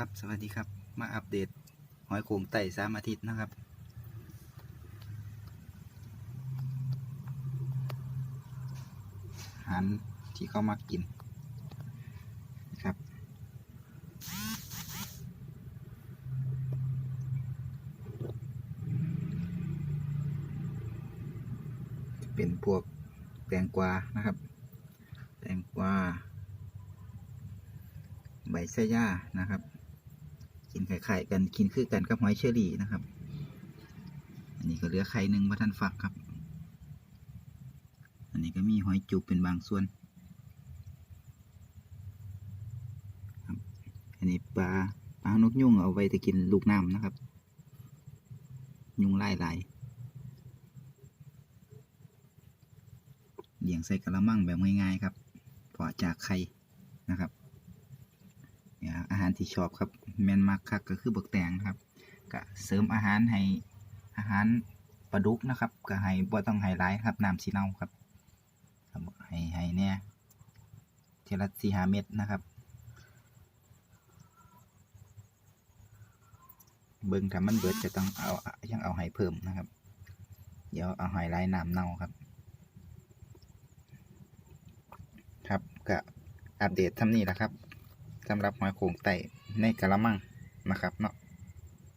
ครับสวัสดีครับมาอัปเดตหอยโขงไต่สามอาทิตย์นะครับ อาหารที่เขามากินนะครับ เป็นพวกแตงกวานะครับ แตงกวาใบซะย่านะครับ กินไข่ๆกันกินคือกันกับหอยเชอรี่นะครับ อันนี้ก็เหลือไข่หนึ่งมาท่านฟักครับ อันนี้ก็มีหอยจุกเป็นบางส่วนครับอันนี้ปลาปลานกยุ่งเอาไว้จะกินลูกน้ำนะครับ ยุงไล่ไล่เลี้ยงใส่กระมังแบบง่ายๆครับเพาะจากไข่นะครับ ที่ชอบครับแมนมากคักก็คือบักแตงครับก็เสริมอาหารให้อาหารปลาดุกนะครับก็ให้บ่ต้องให้หลายครับน้ำสีเน่าครับครับให้ให้เนี่ยเทละสี่ห้าเม็ดนะครับ เบิ่งถ้ามันเบิดจะต้องเอายังเอาให้เพิ่มนะครับ เดี๋ยวเอาให้หลายน้ำเน่าครับ ครับก็อัปเดตทำนี่แหละครับสำหรับหอยโข่งไต่ ในกะละมังนะครับเนาะ